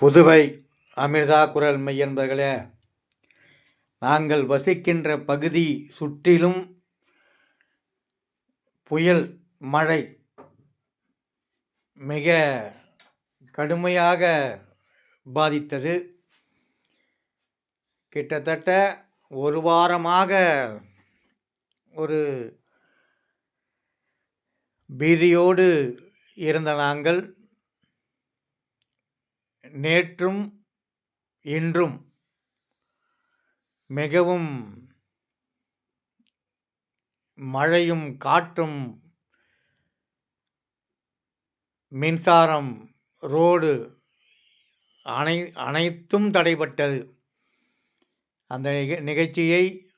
புதுவை அமிர்தா குரல் மையன்பர்களே நாங்கள் வசிக்கின்ற பகுதி சுற்றிலும் புயல் மழை மிக கடுமையாக பாதித்தது. கிட்டத்தட்ட ஒரு வாரமாக ஒரு பீதியோடு இருந்த நாங்கள் நேற்றும் இன்றும் மிகவும் மழையும் காற்றும் மின்சாரம் ரோடு அனை அனைத்தும் தடைப்பட்டது அந்த நிக நிகழ்ச்சியை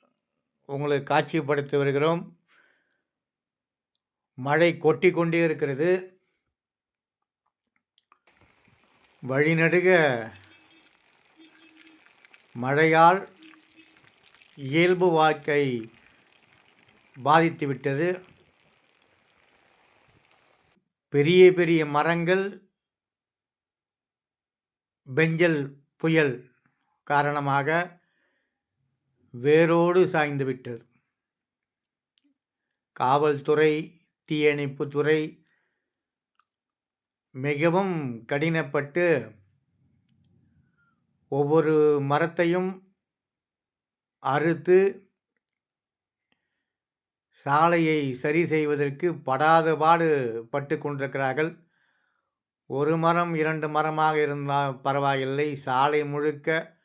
உங்களுக்கு காட்சிப்படுத்தி வருகிறோம். மழை கொட்டி கொண்டே இருக்கிறது. வழிநடுக மழையால் இயல்பு வாழ்க்கை பாதித்துவிட்டது பெரிய பெரிய மரங்கள் பெஞ்சல் புயல் காரணமாக வேரோடு சாய்ந்துவிட்டது காவல்துறை காவல்துறை தீயணைப்புத்துறை மிகவும் கடினப்பட்டு ஒவ்வொரு மரத்தையும் அறுத்து சாலையை சரி செய்வதற்கு படாத பாடு பட்டு கொண்டிருக்கிறார்கள். ஒரு மரம் இரண்டு மரமாக இருந்தால் பரவாயில்லை. சாலை முழுக்க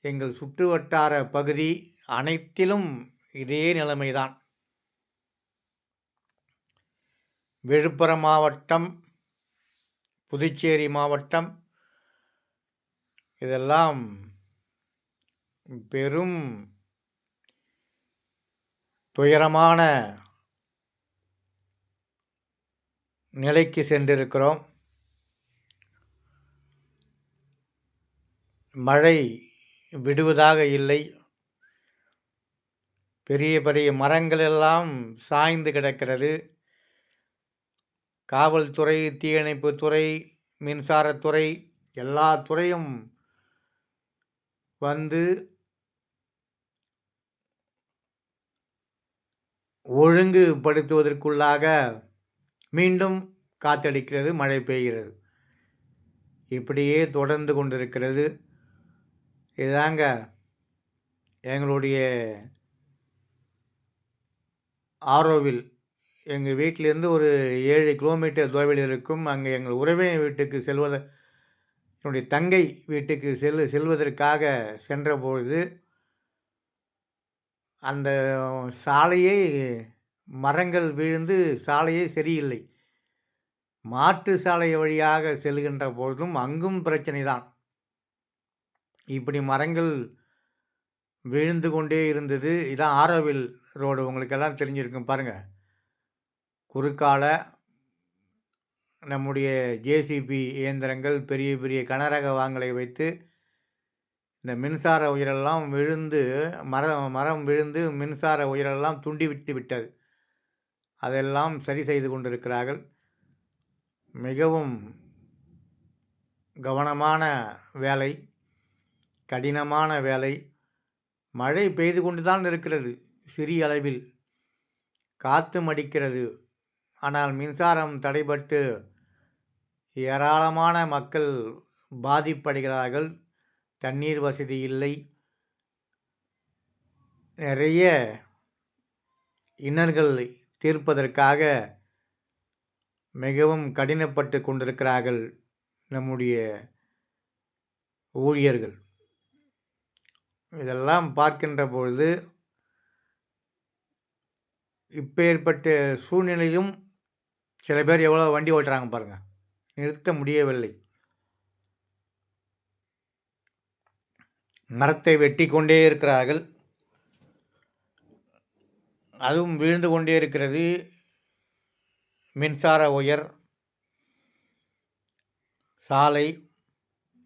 எங்கள் சுற்றுவட்டார பகுதி அனைத்திலும் இதே நிலைமைதான். விழுப்புரம் மாவட்டம் புதுச்சேரி மாவட்டம். இதெல்லாம் பெரும் துயரமான நிலைக்கு சென்றிருக்கிறோம். மழை விடுவதாக இல்லை. பெரிய பெரிய மரங்கள் எல்லாம் சாய்ந்து கிடக்கிறது. காவல்துறை தீயணைப்புத்துறை மின்சாரத்துறை எல்லா துறையும் வந்து ஒழுங்குபடுத்துவதற்குள்ளாக மீண்டும் காத்தடிக்கிறது மழை பெய்கிறது. இப்படியே தொடர்ந்து கொண்டிருக்கிறது. இதாங்க எங்களுடைய ஆரோவில் எங்கள் வீட்டிலேருந்து ஒரு ஏழு கிலோமீட்டர் தொலைவில் இருக்கும். அங்கே எங்கள் உறவினர் வீட்டுக்கு செல்வத என்னுடைய தங்கை வீட்டுக்கு செல் செல்வதற்காக சென்றபொழுது அந்த சாலையை மரங்கள் விழுந்து சாலையே சரியில்லை. மாட்டு சாலை வழியாக செல்கின்ற பொழுதும் அங்கும் பிரச்சனை தான் இப்படி மரங்கள் விழுந்து கொண்டே இருந்தது. இதான் ஆரோவில் ரோடு. உங்களுக்கெல்லாம் தெரிஞ்சிருக்கும். பாருங்கள் குறுக்கால நம்முடைய ஜேசிபி இயந்திரங்கள் பெரிய பெரிய கனரக வாங்கலை வைத்து இந்த மின்சார உயிரெல்லாம் விழுந்து மரம் மரம் விழுந்து மின்சார உயிரெல்லாம் துண்டி விட்டு விட்டது. அதெல்லாம் சரி செய்து கொண்டிருக்கிறார்கள். மிகவும் கவனமான வேலை கடினமான வேலை. மழை பெய்து கொண்டு தான் இருக்கிறது சிறிய அளவில். காற்று மடிக்கிறது. ஆனால் மின்சாரம் தடைபட்டு ஏராளமான மக்கள் பாதிப்படைகிறார்கள். தண்ணீர் வசதி இல்லை. நிறைய இன்னல்கள் தீர்ப்பதற்காக மிகவும் கடினப்பட்டு கொண்டிருக்கிறார்கள் நம்முடைய ஊழியர்கள். இதெல்லாம் பார்க்கின்ற பொழுது இப்பேற்பட்ட சூழ்நிலையிலும் சில பேர் எவ்வளோ வண்டி ஓட்டுறாங்க பாருங்கள் நிறுத்த முடியவில்லை. மரத்தை வெட்டி கொண்டே இருக்கிறார்கள். அதுவும் வீழ்ந்து கொண்டே இருக்கிறது. மின்சார உயர். சாலை.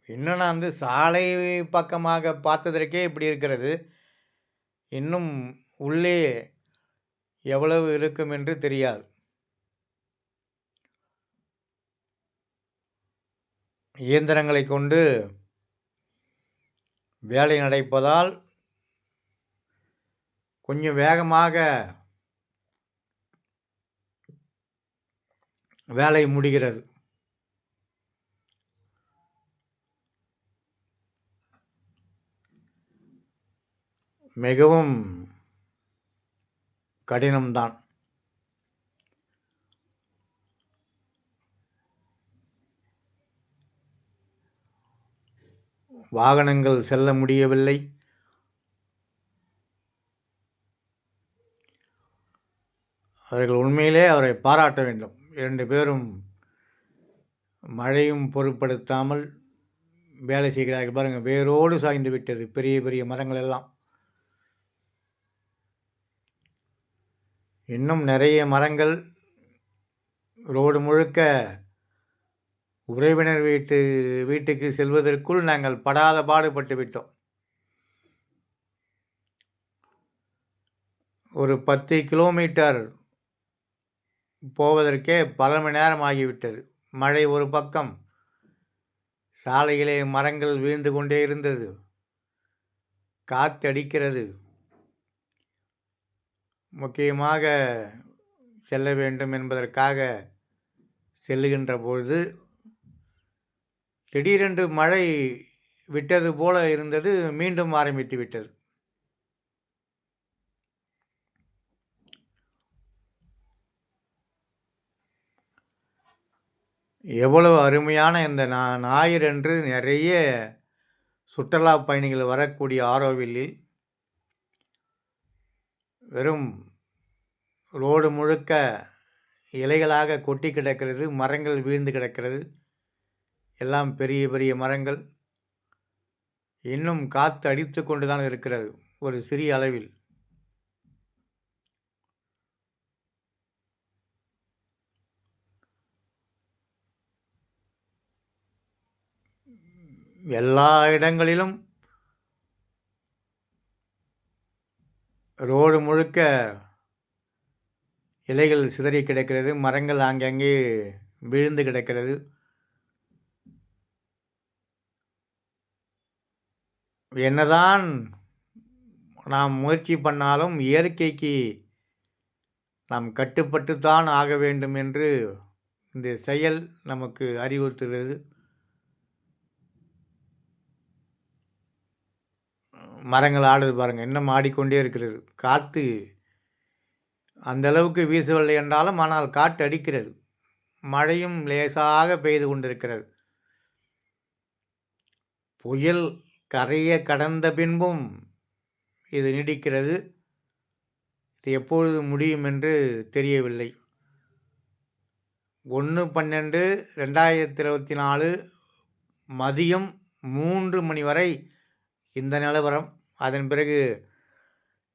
இன்னும் நான் வந்து சாலை பக்கமாக பார்த்ததற்கே இப்படி இருக்கிறது. இன்னும் உள்ளே எவ்வளவு இருக்கும் என்று தெரியாது. இயந்திரங்களை கொண்டு வேலை நடப்பதால் கொஞ்சம் வேகமாக வேலை முடிகிறது. மிகவும் கடினம்தான். வாகனங்கள் செல்ல முடியவில்லை. அவர்கள் உண்மையிலே அவரை பாராட்ட வேண்டும். இரண்டு பேரும் மழையும் பொருட்படுத்தாமல் வேலை செய்கிறார்கள். பாருங்கள் வேரோடு சாய்ந்து விட்டது. பெரிய பெரிய மரங்கள் எல்லாம். இன்னும் நிறைய மரங்கள் ரோடு முழுக்க உறவினர் வீட்டு வீட்டுக்கு செல்வதற்குள் நாங்கள் படாத பாடுபட்டு விட்டோம். ஒரு பத்து கிலோமீட்டர் போவதற்கே பல மணி நேரம் ஆகிவிட்டது. மழை ஒரு பக்கம். சாலையிலே மரங்கள் வீழ்ந்து கொண்டே இருந்தது. காத்தடிக்கிறது. முக்கியமாக செல்ல வேண்டும் என்பதற்காக செல்லுகின்ற பொழுது திடீரென்று மழை விட்டது போல இருந்தது மீண்டும் ஆரம்பித்து விட்டது. எவ்வளவு அருமையான இந்த நா ஞாயிறன்று நிறைய சுற்றுலா பயணிகள் வரக்கூடிய ஆரோவில்லில் வெறும் ரோடு முழுக்க இலைகளாக கொட்டி கிடக்கிறது மரங்கள் வீழ்ந்து கிடக்கிறது எல்லாம் பெரிய பெரிய மரங்கள். இன்னும் காற்று அடித்து கொண்டு தான் இருக்கிறது ஒரு சிறிய அளவில். எல்லா இடங்களிலும் ரோடு முழுக்க இலைகள் சிதறி கிடக்கிறது மரங்கள் ஆங்கங்கே விழுந்து கிடக்கிறது. என்னதான் நாம் முயற்சி பண்ணாலும் இயற்கைக்கு நாம் கட்டுப்பட்டுத்தான் ஆக வேண்டும் என்று இந்த செயல் நமக்கு அறிவுறுத்துகிறது. மரங்கள் ஆடுது பாருங்கள் இன்னும் ஆடிக்கொண்டே இருக்கிறது. காற்று அந்த அளவுக்கு வீசவில்லை என்றாலும் ஆனால் காற்று அடிக்கிறது. மழையும் லேசாக பெய்து கொண்டிருக்கிறது. புயல் கரையை கடந்த பின்பும் இது நீடிக்கிறது. இது எப்பொழுது முடியும் என்று தெரியவில்லை. ஒன்று பன்னெண்டு ரெண்டாயிரத்தி இருபத்தி நாலு மதியம் மூன்று மணி வரை இந்த நிலவரம் அதன் பிறகு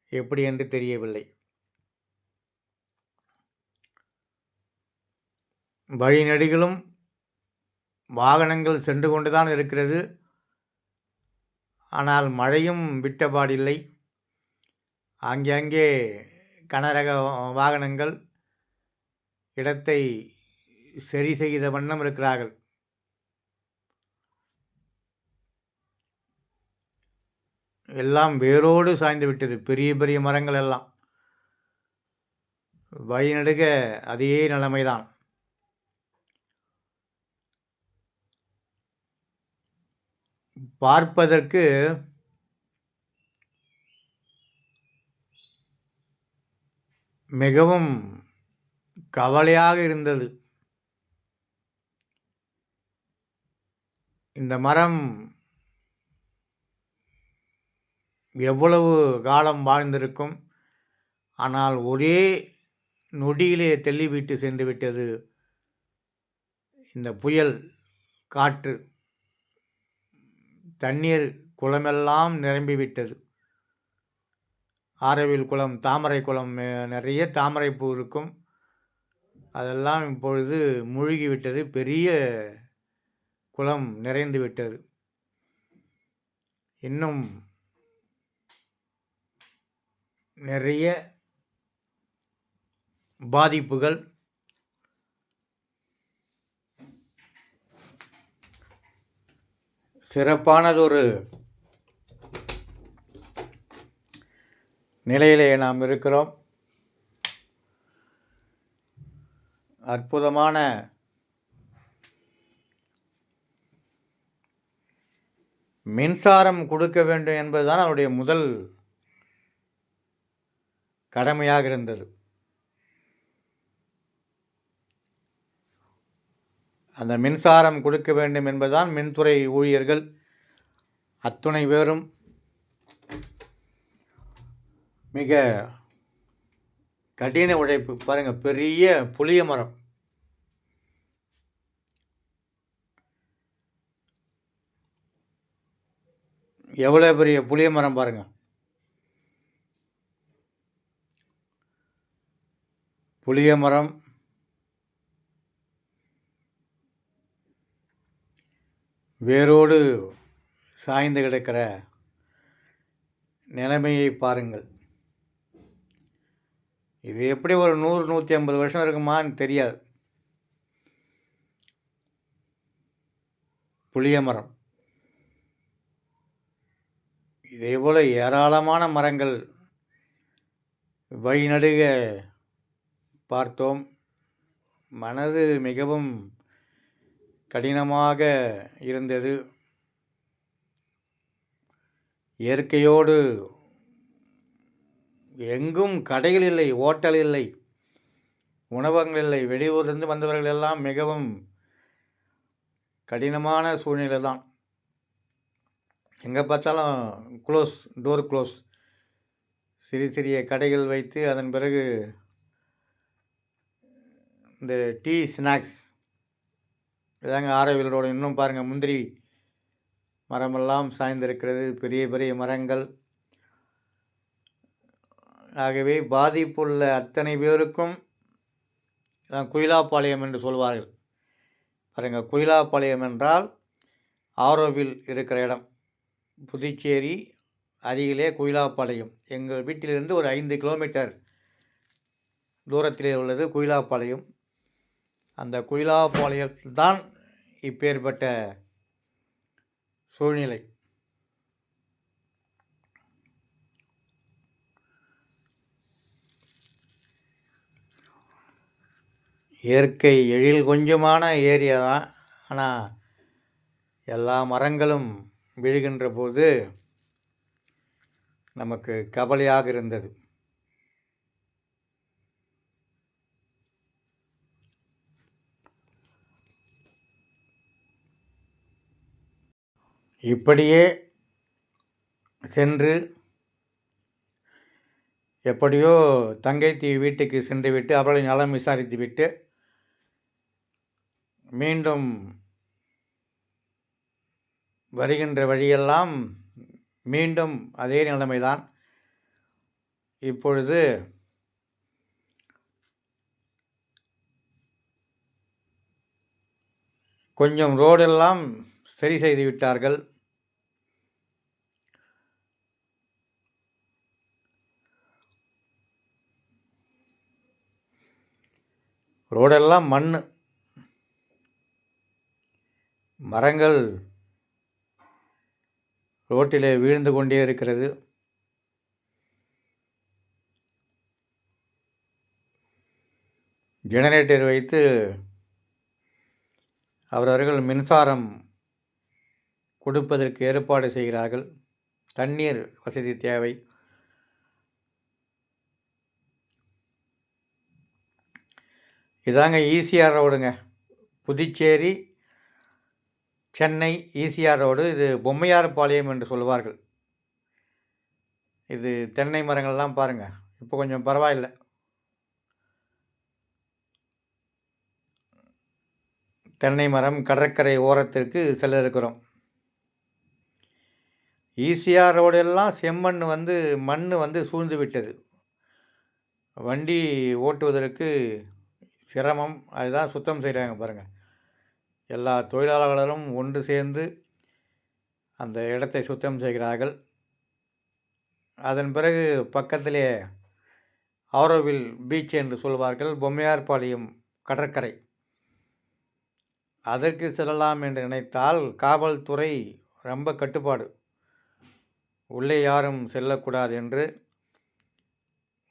எப்படி என்று தெரியவில்லை. வழிநடிகளும் வாகனங்கள் சென்று கொண்டுதான் இருக்கிறது. ஆனால் மழையும் விட்டபாடில்லை. ஆங்காங்கே கனரக வாகனங்கள் இடத்தை சரி செய்த வண்ணம் இருக்கிறார்கள். எல்லாம் வேரோடு சாய்ந்து விட்டது. பெரிய பெரிய மரங்கள் எல்லாம். வழிநடுக அதே நிலைமைதான். பார்ப்பதற்கு மிகவும் கவலையாக இருந்தது. இந்த மரம் எவ்வளவு காலம் வாழ்ந்திருக்கும்? ஆனால் ஒரே நொடியிலே தெள்ளிவிட்டு சென்று விட்டது. இந்த புயல் காற்று தண்ணீர் குளமெல்லாம் நிரம்பிவிட்டது. ஆரவில் குளம் தாமரை குளம் நிறைய தாமரை பூ இருக்கும். அதெல்லாம் இப்பொழுது மூழ்கிவிட்டது. பெரிய குளம் நிறைந்து விட்டது இன்னும் நிறைய பாதிப்புகள் சிறப்பானதொரு நிலையிலே நாம் இருக்கிறோம். அற்புதமான மின்சாரம் கொடுக்க வேண்டும் என்பதுதான் அவருடைய முதல் கடமையாக இருந்தது. அந்த மின்சாரம் கொடுக்க வேண்டும் என்பதுதான் மின்துறை ஊழியர்கள் அத்துணை பேரும் மிக கடின உழைப்பு. பாருங்கள் பெரிய புளிய மரம். எவ்வளோ பெரிய புளிய மரம் பாருங்கள் புளிய மரம் வேரோடு சாய்ந்து கிடக்கிற நிலைமையை பாருங்கள். இது எப்படி ஒரு நூறு நூற்றி ஐம்பது வருஷம் இருக்குமான்னு தெரியாது. புளிய மரம். இதே போல் ஏராளமான மரங்கள் வழிநடுக பார்த்தோம். மனது மிகவும் கடினமாக இருந்தது. இயற்கையோடு எங்கும் கடைகள் இல்லை ஓட்டல் இல்லை உணவகங்கள் இல்லை. வெளியூர்லேருந்து வந்தவர்கள் எல்லாம் மிகவும் கடினமான சூழ்நிலை தான். எங்கே பார்த்தாலும் க்ளோஸ் டோர் க்ளோஸ் சிறிய சிறிய கடைகள் வைத்து அதன் பிறகு இந்த டீ ஸ்நாக்ஸ் இதாங்க ஆரோவில் ரோடு இன்னும் பாருங்கள் முந்திரி மரமெல்லாம் சாய்ந்திருக்கிறது. பெரிய பெரிய மரங்கள். ஆகவே பாதிப்புள்ள அத்தனை பேருக்கும் குயிலாப்பாளையம் என்று சொல்வார்கள். பாருங்கள் குயிலாப்பாளையம் என்றால் ஆரோவில் இருக்கிற இடம். புதுச்சேரி அருகிலே குயிலாப்பாளையம். எங்கள் வீட்டிலிருந்து ஒரு ஐந்து கிலோமீட்டர் தூரத்திலே உள்ளது குயிலாப்பாளையம். அந்த குயிலாப்பாளையத்தில் தான் இப்பேற்பட்ட சூழ்நிலை. இயற்கை எழில் கொஞ்சமான ஏரியா தான். ஆனால் எல்லா மரங்களும் விழுகின்ற போது நமக்கு கவலையாக இருந்தது. இப்படியே சென்று எப்படியோ தங்கைத்தி வீட்டுக்கு சென்றுவிட்டு அவர்களை நலம் விசாரித்து விட்டு மீண்டும் வருகின்ற வழியெல்லாம் மீண்டும் அதே நிலைமைதான். இப்பொழுது கொஞ்சம் ரோடெல்லாம் சரி செய்து விட்டார்கள். ரோடெல்லாம் மண். மரங்கள் ரோட்டிலே வீழ்ந்து கொண்டே இருக்கிறது. ஜெனரேட்டர் வைத்து அவரவர்கள் மின்சாரம் கொடுப்பதற்கு ஏற்பாடு செய்கிறார்கள். தண்ணீர் வசதி தேவை. இதாங்க ஈசிஆர் ரோடுங்க. Puducherry Chennai ECR road. இது பொம்மையார் பாளையம் என்று சொல்லுவார்கள். இது தென்னை மரங்கள்லாம் பாருங்கள் இப்போ கொஞ்சம் பரவாயில்லை. தென்னை மரம் கடற்கரை ஓரத்திற்கு செல்ல இருக்கிறோம் ஈசிஆர் ரோடெல்லாம் செம்மண் வந்து மண் வந்து சூழ்ந்து விட்டது. வண்டி ஓட்டுவதற்கு சிரமம் அதுதான் சுத்தம் செய்கிறாங்க பாருங்கள் எல்லா தொழிலாளர்களும் ஒன்று சேர்ந்து அந்த இடத்தை சுத்தம் செய்கிறார்கள். அதன் பிறகு பக்கத்திலே ஆரோவில் பீச் என்று சொல்வார்கள். பொம்மையார்பாளையம் கடற்கரை. அதற்கு செல்லலாம் என்று நினைத்தால் காவல்துறை ரொம்ப கட்டுப்பாடு. உள்ளே யாரும் செல்லக்கூடாது என்று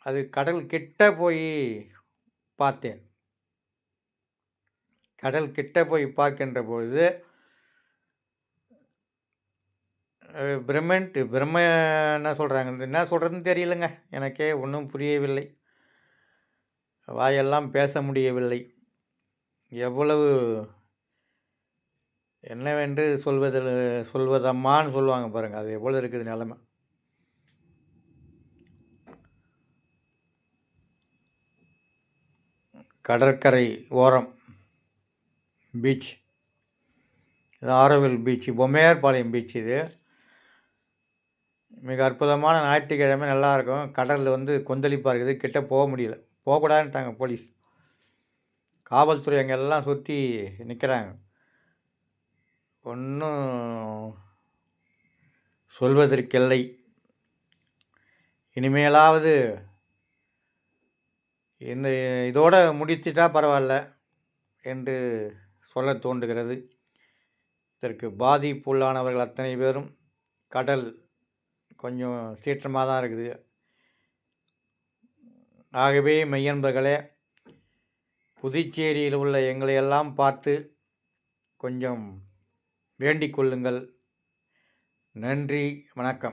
அது கடல் கிட்ட போய் பார்த்தேன். கடல் கிட்ட போய் பார்க்கின்ற பொழுது பிரம்மன்ட்டு பிரம்ம என்ன சொல்கிறாங்க என்ன சொல்கிறதுன்னு தெரியலங்க. எனக்கே ஒன்றும் புரியவில்லை. வாயெல்லாம் பேச முடியவில்லை. எவ்வளவு என்னவென்று சொல்வதில் சொல்வதம்மான்னு சொல்லுவாங்க பாருங்க. அது எவ்வளோ இருக்குது நிலமை. கடற்கரை ஓரம். பீச். இது ஆரோவில் பீச் பொம்மையார்பாளையம் பீச் இது. மிக அற்புதமான ஞாயிற்றுக்கிழமை நல்லா இருக்கும் கடலில் வந்து கொந்தளிப்பாக இருக்குது கிட்டே போக முடியல. போகக்கூடாதுன்ட்டாங்க போலீஸ். காவல்துறை அங்கே எல்லாம் சுற்றி நிற்கிறாங்க ஒன்றும் சொல்வதற்கில்லை. இனிமேலாவது இந்த இதோடு முடிச்சிட்டா பரவாயில்ல என்று சொல்ல தோன்றுகிறது. இதற்கு பாதிப்புள்ளானவர்கள் அத்தனை பேரும் கடல் கொஞ்சம் சீற்றமாக தான் இருக்குது. ஆகவே மெய்யன்பர்களே புதுச்சேரியில் உள்ள எங்களை எல்லாம் பார்த்து கொஞ்சம் வேண்டிக் கொள்ளுங்கள். நன்றி வணக்கம்.